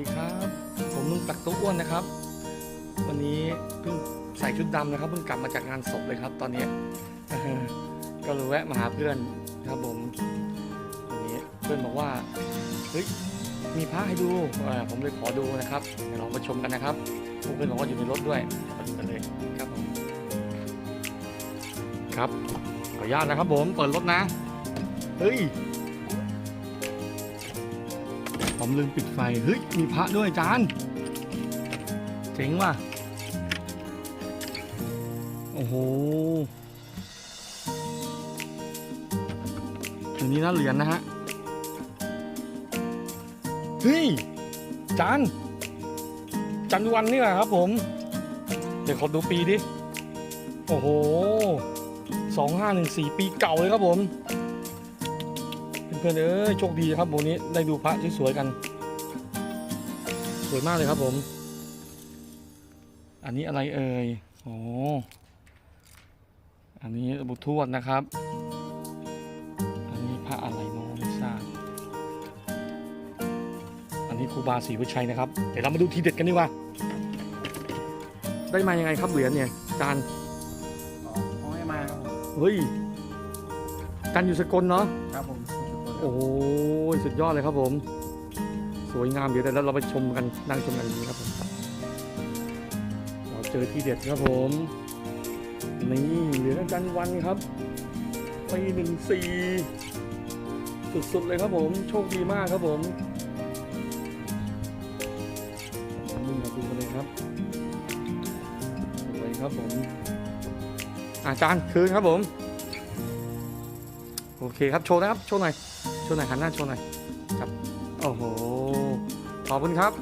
ดีครับ ผมลุงตักตุ๊กอ้วนนะครับ วันนี้เพิ่งใส่ชุดดำนะครับเพิ่งกลับมาจากงานศพเลยครับ ตอนนี้ก็เลยแวะมาหาเพื่อนครับผมวันนี้เพื่อนบอกว่าเฮ้ยมีพระให้ดูผมเลยขอดูนะครับเดี๋ยวลองมาชมกันนะครับเพื่อนบอกว่าอยู่ในรถด้วยมาดูกันเลยครับผมครับขออนุญาตนะครับผมเปิดรถนะเฮ้ย ผมลืมปิดไฟ เฮ้ย มีพระด้วยจานเจ๋งว่ะ โอ้โหอันนี้นะเหรียญนะฮะ เฮ้ย จานจันวันนี่แหละครับผม เดี๋ยวขอดูปีดิ โอ้โหสองห้าหนึ่งสี่ปีเก่าเลยครับผม พื่อนๆเอ้ยโชคดีครับวันนี้ได้ดูพระที่สวยๆกัน สวยมากเลยครับผม อันนี้อะไรเอ่ยโอ้อันนี้บุตรทวดนะครับ อันนี้พระอะไรเน้องไม่ทราบอันนี้ครูบาศรีวิชัยนะครับเดี๋ยวเรามาดูทีเด็ดกันดีกว่า ได้มายังไงครับเหรียญเนี่ยจานขอให้มาครับผมเฮ้ยจานอยู่สกลเนาะครับผม โอ้โหสุดยอดเลยครับผม สวยงามเดี๋ยวเราไปชมกันนั่งชมกันอย่างนี้ครับผมเราเจอที่เด็ดครับผมนี่เหรียญอาจารย์วันครับปีหนึ่งสี่สุดๆเลยครับผม โชคดีมากครับผมนี่มาดูกันเลยครับสวยครับผมอาจารย์คืนครับผม โอเคครับ โชว์นะครับ โชว์หน่อย ชว์หน่อยหันหน้าโชว์หน่อยครับ โอ้โห ขอบคุณครับ